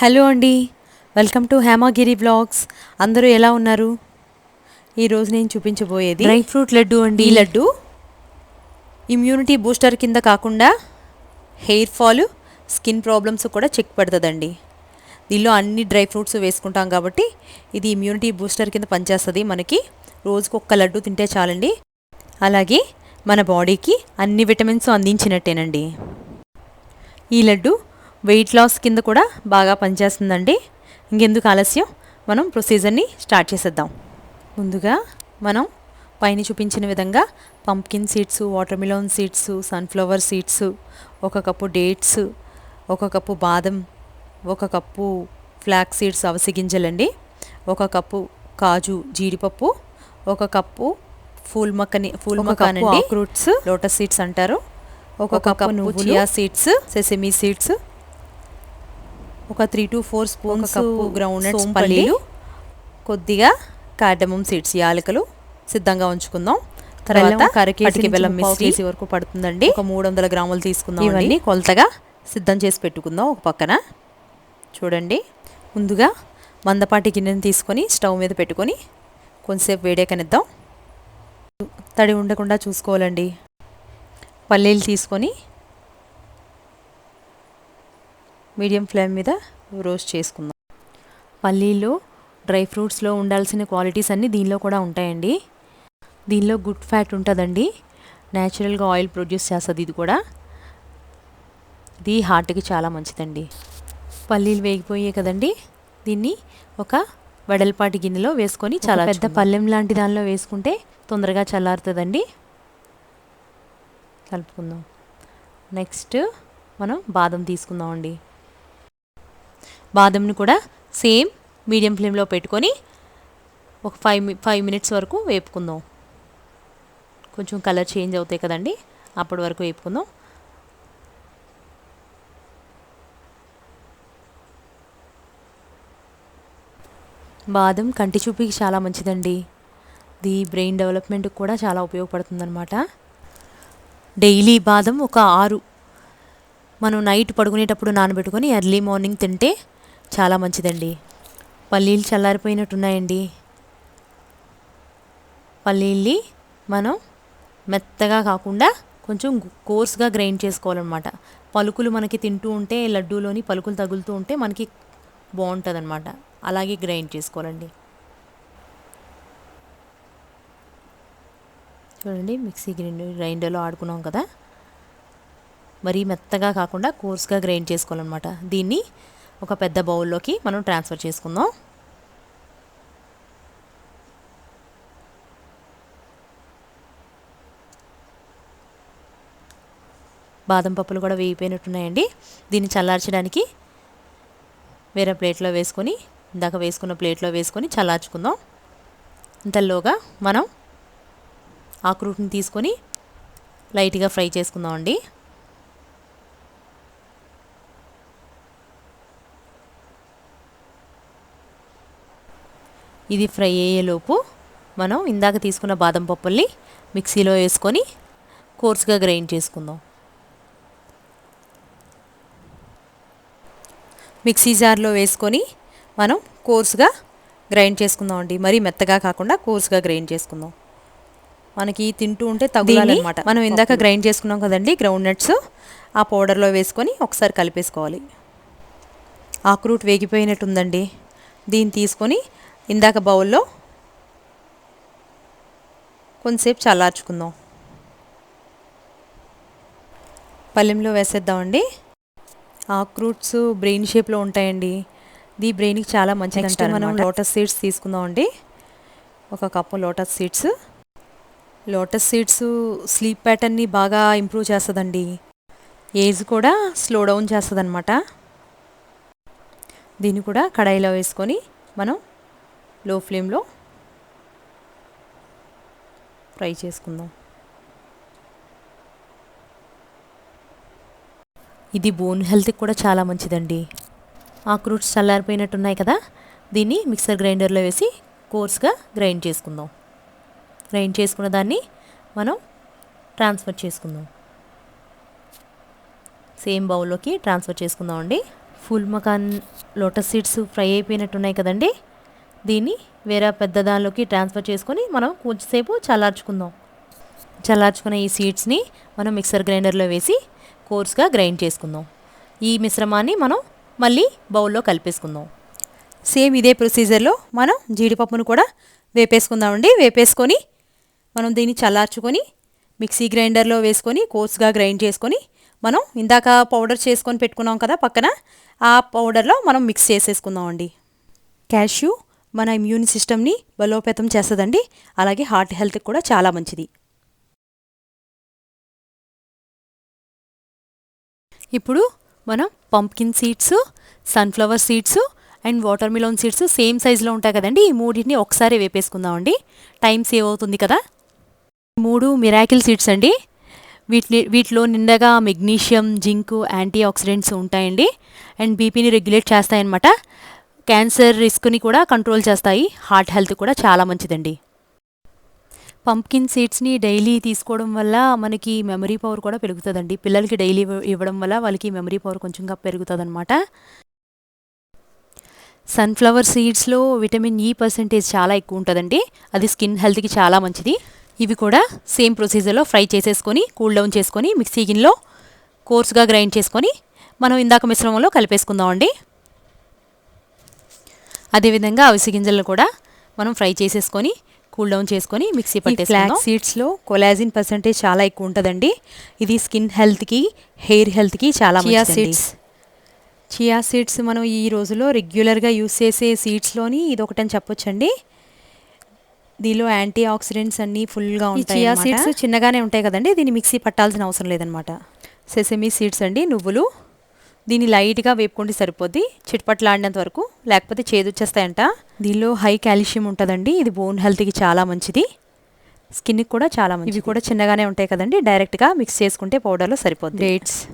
Hello అండి. Welcome to Hemagiri blogs. అందరూ ఎలా ఉన్నారు? ఈరోజు నేను చూపించబోయేది డ్రై ఫ్రూట్ లడ్డు అండి. ఈ లడ్డు. ఇమ్యూనిటీ బూస్టర్ కింద కాకుండా హెయిర్ ఫాల్ స్కిన్ ప్రాబ్లమ్స్ కూడా చెక్ పెడుతుందండి. దీనిలో అన్ని డ్రై ఫ్రూట్స్ వేసుకుంటాం కాబట్టి ఇది ఇమ్యూనిటీ బూస్టర్ కింద పనిచేస్తుంది మనకి. రోజుకు ఒక్క లడ్డు తింటే చాలండి. అలాగే మన బాడీకి అన్ని విటమిన్స్ అందించినట్టేనండి. ఈ లడ్డు వెయిట్ లాస్ కింద కూడా బాగా పనిచేస్తుందండి. ఇంకెందుకు ఆలస్యం? మనం ప్రొసీజర్ని స్టార్ట్ చేసేద్దాం. ముందుగా మనం పైన చూపించిన విధంగా pumpkin seeds watermelon seeds sunflower seeds ఒక కప్పు డేట్స్ ఒక కప్పు బాదం ఒక కప్పు ఫ్లాక్ సీడ్స్ అవిసె గింజలండి. ఒక కప్పు కాజు జీడిపప్పు ఒక కప్పు ఫూల్ మక్కని ఫూల్ మకానండి ఫ్రూట్స్ లోటస్ సీడ్స్ అంటారు. ఒక కప్పు నువ్వు చియా సీడ్స్ సెసమి సీడ్స్ ఒక three to four spoons cup ground పల్లీలు. కొద్దిగా కార్డమం సీడ్స్ యాలకులు సిద్ధంగా ఉంచుకుందాం. తర్వాత కరకేసి బెల్లం మిక్స్ చేసి వరకు పడుతుందండి. ఒక మూడు వందల గ్రాములు తీసుకుందాం ఇవన్నీ కొలతగా సిద్ధం చేసి పెట్టుకుందాం ఒక పక్కన. చూడండి. ముందుగా మందపాటి గిన్నెని తీసుకొని స్టవ్ మీద పెట్టుకొని కొంతసేపు వేడేకనిద్దాం తడి ఉండకుండా చూసుకోవాలండి. పల్లీలు తీసుకొని మీడియం ఫ్లేమ్ మీద రోస్ట్ చేసుకుందాం. పల్లీలు డ్రై ఫ్రూట్స్లో ఉండాల్సిన క్వాలిటీస్ అన్నీ దీనిలో కూడా ఉంటాయండి. దీనిలో గుడ్ ఫ్యాట్ ఉంటుందండి. న్యాచురల్గా ఆయిల్ ప్రొడ్యూస్ చేస్తుంది ఇది కూడా. ఇది హార్ట్కి చాలా మంచిదండి. పల్లీలు వేగిపోయాయి కదండి. దీన్ని ఒక వెడల్పాటి గిన్నెలో వేసుకొని చాలా పెద్ద పల్లెం లాంటి దానిలో వేసుకుంటే తొందరగా చల్లారుతుందండి. కలుపుకుందాం. నెక్స్ట్ మనం బాదం తీసుకుందామండి. బాదంని కూడా సేమ్ మీడియం ఫ్లేమ్లో పెట్టుకొని ఒక ఫైవ్ ఫైవ్ మినిట్స్ వరకు వేపుకుందాం. కొంచెం కలర్ చేంజ్ అవుతాయి కదండి అప్పటి వరకు వేపుకుందాం. బాదం కంటి చూపుకి చాలా మంచిదండి. ఇది బ్రెయిన్ డెవలప్మెంట్కి కూడా చాలా ఉపయోగపడుతుందన్నమాట. డైలీ బాదం ఒక ఆరు మనం నైట్ పడుకునేటప్పుడు నానబెట్టుకొని ఎర్లీ మార్నింగ్ తింటే చాలా మంచిదండి. పల్లీలు చల్లారిపోయినట్టున్నాయండి. పల్లీల్ని మనం మెత్తగా కాకుండా కొంచెం కోర్స్గా గ్రైండ్ చేసుకోవాలన్నమాట. పలుకులు మనకి తింటూ ఉంటే లడ్డూలోని పలుకులు తగులుతూ ఉంటే మనకి బాగుంటుంది అనమాట అలాగే గ్రైండ్ చేసుకోవాలండి. చూడండి మిక్సీ గ్రైండ్ గ్రైండర్లో ఆడుకున్నాం కదా. మరీ మెత్తగా కాకుండా కోర్స్గా గ్రైండ్ చేసుకోవాలన్నమాట. దీన్ని ఒక పెద్ద బౌల్లోకి మనం ట్రాన్స్ఫర్ చేసుకుందాం. బాదం పప్పులు కూడా వేయిపోయినట్టున్నాయండి దీన్ని చల్లార్చడానికి వేరే ప్లేట్లో వేసుకొని ఇందాక వేసుకున్న ప్లేట్లో వేసుకొని చల్లార్చుకుందాం. ఇంతలోగా మనం ఆక్రూట్ని తీసుకొని లైట్గా ఫ్రై చేసుకుందాం అండి ఇది ఫ్రై అయ్యేలోపు మనం ఇందాక తీసుకున్న బాదం పప్పుల్ని మిక్సీలో వేసుకొని కోర్స్గా గ్రైండ్ చేసుకుందాం. మిక్సీ జార్లో వేసుకొని మనం కోర్స్గా గ్రైండ్ చేసుకుందాం అండి. మరీ మెత్తగా కాకుండా కోర్స్గా గ్రైండ్ చేసుకుందాం. మనకి తింటూ ఉంటే తగులాలన్నమాట మనం ఇందాక గ్రైండ్ చేసుకున్నాం కదండి గ్రౌండ్ నట్స్ ఆ పౌడర్లో వేసుకొని ఒకసారి కలిపేసుకోవాలి. ఆకురూట్ వేగిపోయినట్టుందండి. దీన్ని తీసుకొని ఇందాక బౌల్లో కొంతసేపు చల్లార్చుకుందాం. పల్లెంలో వేసేద్దామండి. ఆక్రూట్స్ బ్రెయిన్ షేప్లో ఉంటాయండి. ఇది బ్రెయిన్కి చాలా మంచిది మనం లోటస్ సీడ్స్ తీసుకుందామండి. ఒక cup lotus seeds. Lotus seeds sleep ప్యాటర్న్ని బాగా ఇంప్రూవ్ చేస్తుందండి. ఏజ్ కూడా స్లో డౌన్ చేస్తుంది అనమాట దీన్ని కూడా కడాయిలో వేసుకొని మనం లో ఫ్లేమ్లో ఫ్రై చేసుకుందాం. ఇది బోన్ హెల్త్కి కూడా చాలా మంచిదండి. ఆక్రూట్స్ చల్లారిపోయినట్టున్నాయి కదా దీన్ని మిక్సర్ గ్రైండర్లో వేసి కోర్స్గా గ్రైండ్ చేసుకుందాం. గ్రైండ్ చేసుకున్న దాన్ని మనం ట్రాన్స్ఫర్ చేసుకుందాం. సేమ్ బౌల్లోకి ట్రాన్స్ఫర్ చేసుకుందాం అండి phool makhana lotus seeds fry అయిపోయినట్టున్నాయి కదండి దీన్ని వేరే పెద్ద దానిలోకి ట్రాన్స్ఫర్ చేసుకొని మనం కొంచెంసేపు చల్లార్చుకుందాం. చల్లార్చుకున్న ఈ సీడ్స్ని మనం మిక్సర్ గ్రైండర్లో వేసి కోర్స్గా గ్రైండ్ చేసుకుందాం. ఈ మిశ్రమాన్ని మనం మళ్ళీ బౌల్లో కలిపేసుకుందాం. సేమ్ ఇదే ప్రొసీజర్లో మనం జీడిపప్పును కూడా వేపేసుకుందామండి. వేపేసుకొని మనం దీన్ని చల్లార్చుకొని మిక్సీ గ్రైండర్లో వేసుకొని కోర్స్గా గ్రైండ్ చేసుకొని మనం ఇందాక పౌడర్ చేసుకొని పెట్టుకున్నాం కదా పక్కన ఆ పౌడర్లో మనం మిక్స్ చేసేసుకుందామండి. క్యాష్యూ మన ఇమ్యూన్ సిస్టమ్ని బలోపేతం చేస్తుందండి. అలాగే హార్ట్ హెల్త్కి కూడా చాలా మంచిది. ఇప్పుడు మనం pumpkin seeds sunflower seeds and watermelon seeds same సైజులో ఉంటాయి కదండి. ఈ మూడింటిని ఒకసారి వేపేసుకుందామండి. టైం సేవ్ అవుతుంది కదా? మూడు మిరాకిల్ సీడ్స్ అండి. వీటిని వీటిలో నిండగా మెగ్నీషియం జింక్ యాంటీ ఆక్సిడెంట్స్ ఉంటాయండి అండ్ బీపీని రెగ్యులేట్ చేస్తాయన్నమాట. క్యాన్సర్ రిస్క్ని కూడా కంట్రోల్ చేస్తాయి. హార్ట్ హెల్త్ కూడా చాలా మంచిదండి. పంప్కిన్ సీడ్స్ని డైలీ తీసుకోవడం వల్ల మనకి మెమరీ పవర్ కూడా పెరుగుతుందండి. పిల్లలకి డైలీ ఇవ్వడం వల్ల వాళ్ళకి మెమరీ పవర్ కొంచెంగా పెరుగుతుందన్నమాట. సన్ఫ్లవర్ సీడ్స్లో విటమిన్ ఈ పర్సెంటేజ్ చాలా ఎక్కువ ఉంటుందండి. అది స్కిన్ హెల్త్కి చాలా మంచిది. ఇవి కూడా సేమ్ ప్రొసీజర్లో ఫ్రై చేసేసుకొని కూల్ డౌన్ చేసుకొని మిక్సీ గిన్నెలో కోర్స్గా గ్రైండ్ చేసుకొని మనం ఇందాక మిశ్రమంలో కలిపేసుకుందామండి. అదేవిధంగా అవిసి గింజలను కూడా మనం ఫ్రై చేసేసుకొని కూల్ డౌన్ చేసుకొని మిక్సీ పట్టేసుకుందాం. సీడ్స్లో కొలాజిన్ పర్సెంటేజ్ చాలా ఎక్కువ ఉంటుందండి ఇది స్కిన్ హెల్త్కి హెయిర్ హెల్త్కి చాలా చియా సీడ్స్ చియా సీడ్స్ మనం ఈ రోజులో రెగ్యులర్గా యూస్ చేసే సీడ్స్లోని ఇది ఒకటని చెప్పొచ్చండి. దీనిలో యాంటీ ఆక్సిడెంట్స్ అన్నీ ఫుల్గా ఉంటాయి చియా సీడ్స్ చిన్నగానే ఉంటాయి కదండి దీన్ని మిక్సీ పట్టాల్సిన అవసరం లేదనమాట సెసమీ సీడ్స్ అండి నువ్వులు. దీన్ని లైట్గా వేపుకుంటే సరిపోద్ది. చిట్పట్లాడినంత వరకు లేకపోతే చేదు వచ్చేస్తాయంట. దీనిలో హై కాల్షియం ఉంటుందండి. ఇది బోన్ హెల్త్కి చాలా మంచిది. స్కిన్కి కూడా చాలా మంచిది. ఇవి కూడా చిన్నగానే ఉంటాయి కదండి. డైరెక్ట్గా మిక్స్ చేసుకుంటే పౌడర్లో సరిపోద్ది. డేట్స్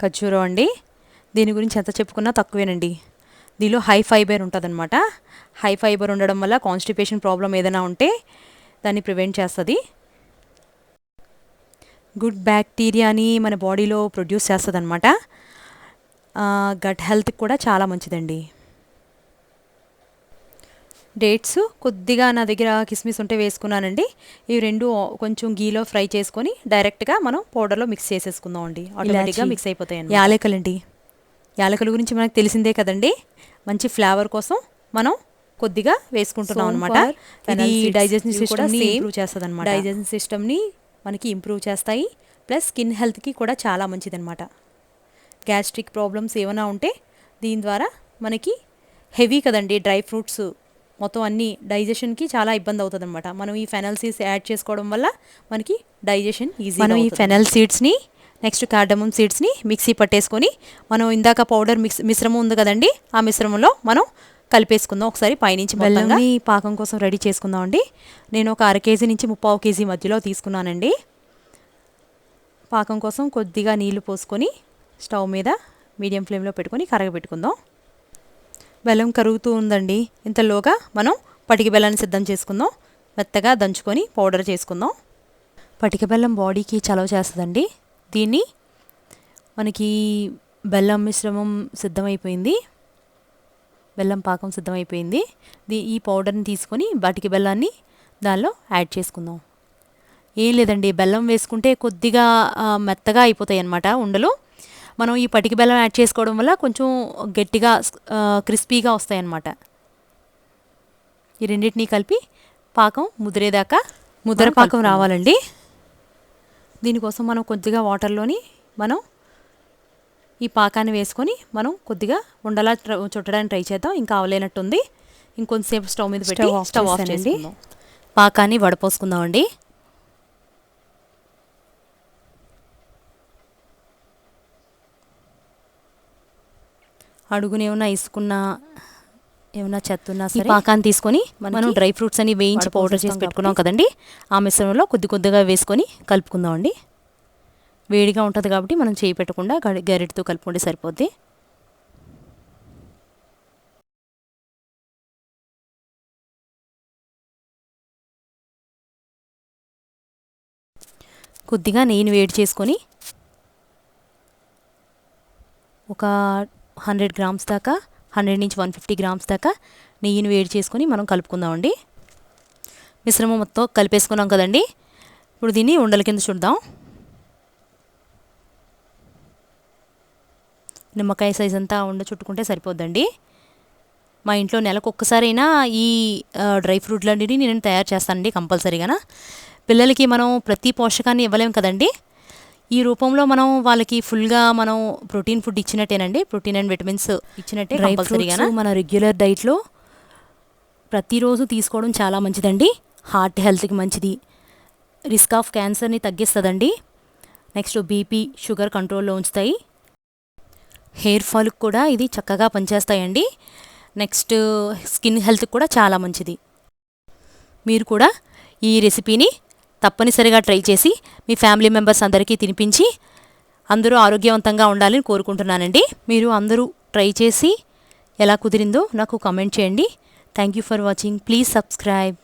ఖర్జూరం అండి. దీని గురించి ఎంత చెప్పుకున్నా తక్కువేనండి. దీనిలో హై ఫైబర్ ఉంటుందన్నమాట. హై ఫైబర్ ఉండడం వల్ల కాన్స్టిపేషన్ ప్రాబ్లం ఏదైనా ఉంటే దాన్ని ప్రివెంట్ చేస్తుంది. గుడ్ బ్యాక్టీరియాని మన బాడీలో ప్రొడ్యూస్ చేస్తుంది అనమాట గట్ హెల్త్కి కూడా చాలా మంచిదండి. డేట్స్ కొద్దిగా నా దగ్గర కిస్మిస్ ఉంటే వేసుకున్నానండి. ఇవి రెండు కొంచెం గీలో ఫ్రై చేసుకొని డైరెక్ట్గా మనం పౌడర్లో మిక్స్ చేసేసుకుందాం అండి ఆటోమేటిక్గా మిక్స్ అయిపోతాయండి యాలకలండి. యాలకల గురించి మనకు తెలిసిందే కదండి. మంచి ఫ్లేవర్ కోసం మనం కొద్దిగా వేసుకుంటున్నాం అనమాట ఇది డైజెషన్ సిస్టమ్ని ఇంప్రూవ్ చేస్తుంది అనమాట డైజెషన్ సిస్టమ్ని మనకి ఇంప్రూవ్ చేస్తాయి. ప్లస్ స్కిన్ హెల్త్కి కూడా చాలా మంచిదన్నమాట. గ్యాస్ట్రిక్ ప్రాబ్లమ్స్ ఏమైనా ఉంటే దీని ద్వారా మనకి హెవీ కదండి డ్రై ఫ్రూట్స్ మొత్తం అన్ని డైజెషన్కి చాలా ఇబ్బంది అవుతుంది అనమాట మనం ఈ ఫెనల్ సీడ్స్ యాడ్ చేసుకోవడం వల్ల మనకి డైజెషన్ ఈజీ మనం ఈ ఫెనల్ సీడ్స్ని నెక్స్ట్ కార్డమమ్ సీడ్స్ని మిక్సీ పట్టేసుకొని మనం ఇందాక పౌడర్ మిక్స్ మిశ్రమం ఉంది కదండి ఆ మిశ్రమంలో మనం కలిపేసుకుందాం. ఒకసారి పైనుంచి బెల్లంని పాకం కోసం రెడీ చేసుకుందాం అండి నేను ఒక అర కేజీ నుంచి ముప్పావు కేజీ మధ్యలో తీసుకున్నానండి. పాకం కోసం కొద్దిగా నీళ్ళు పోసుకొని స్టవ్ మీద మీడియం ఫ్లేమ్లో పెట్టుకొని కరగబెట్టుకుందాం. బెల్లం కరుగుతూ ఉందండి. ఇంతలోగా మనం పటిక బెల్లాన్ని సిద్ధం చేసుకుందాం. మెత్తగా దంచుకొని పౌడర్ చేసుకుందాం. పటిక బెల్లం బాడీకి చలవ చేస్తుందండి. దీన్ని మనకి బెల్లం మిశ్రమం సిద్ధమైపోయింది. బెల్లం పాకం సిద్ధమైపోయింది. దీ ఈ పౌడర్ని తీసుకొని బటికి బెల్లాన్ని దానిలో యాడ్ చేసుకుందాం. ఏం లేదండి. బెల్లం వేసుకుంటే కొద్దిగా మెత్తగా అయిపోతాయి అన్నమాట ఉండలు. మనం ఈ పటికి బెల్లం యాడ్ చేసుకోవడం వల్ల కొంచెం గట్టిగా క్రిస్పీగా వస్తాయి అన్నమాట ఈ రెండింటినీ కలిపి పాకం ముదిరేదాకా ముద్ర పాకం రావాలండి. దీనికోసం మనం కొద్దిగా వాటర్లోని మనం ఈ పాకాన్ని వేసుకొని మనం కొద్దిగా ఉండలా చుట్టడానికి ట్రై చేద్దాం. ఇంకా అవలేనట్టుంది ఇంకొంతసేపు స్టవ్ మీద పెట్టి స్టవ్ ఆఫ్ చేయండి పాకాన్ని వడపోసుకుందామండి. అడుగున ఏమైనా ఇసుకున్న ఏమైనా చెత్త ఉన్నా సరే పాకాన్ని తీసుకొని మనం డ్రై ఫ్రూట్స్ అని వేయించి పౌడర్ చేసి పెట్టుకున్నాం కదండి. ఆ మిశ్రమంలో కొద్ది కొద్దిగా వేసుకొని కలుపుకుందామండి. వేడిగా ఉంటుంది కాబట్టి మనం చేయి పెట్టకుండా గరిటతో కలుపుకుంటే సరిపోద్ది. కొద్దిగా నెయ్యిని వేడి చేసుకొని ఒక హండ్రెడ్ గ్రామ్స్ దాకా హండ్రెడ్ నుంచి వన్ ఫిఫ్టీ గ్రామ్స్ దాకా నెయ్యిని వేడి చేసుకొని మనం కలుపుకుందామండి. మిశ్రమం మొత్తం కలిపేసుకున్నాం కదండి. ఇప్పుడు దీన్ని ఉండల కింద చూద్దాం. నిమ్మకాయ సైజ్ అంతా ఉండ చుట్టుకుంటే సరిపోద్దండి. మా ఇంట్లో నెలకు ఒక్కసారైనా ఈ డ్రై ఫ్రూట్లన్నిటిని నేను తయారు చేస్తానండి కంపల్సరీగా పిల్లలకి మనం ప్రతి పోషకాన్ని ఇవ్వలేం కదండి. ఈ రూపంలో మనం వాళ్ళకి ఫుల్గా మనం ప్రోటీన్ ఫుడ్ ఇచ్చినట్టేనండి. ప్రోటీన్ అండ్ విటమిన్స్ ఇచ్చినట్టే కంపల్సరీగా మన రెగ్యులర్ డైట్లో ప్రతిరోజు తీసుకోవడం చాలా మంచిదండి. హార్ట్ హెల్త్కి మంచిది. రిస్క్ ఆఫ్ క్యాన్సర్ని తగ్గిస్తుందండి. నెక్స్ట్ బీపీ షుగర్ కంట్రోల్లో ఉంచుతాయి. హెయిర్ ఫాల్కి కూడా ఇది చక్కగా పనిచేస్తాయండి. నెక్స్ట్ స్కిన్ హెల్త్కి కూడా చాలా మంచిది. మీరు కూడా ఈ రెసిపీని తప్పనిసరిగా ట్రై చేసి మీ ఫ్యామిలీ మెంబర్స్ అందరికీ తినిపించి అందరూ ఆరోగ్యవంతంగా ఉండాలని కోరుకుంటున్నానండి. మీరు అందరూ ట్రై చేసి ఎలా కుదిరిందో నాకు కామెంట్ చేయండి. Thank you for watching please subscribe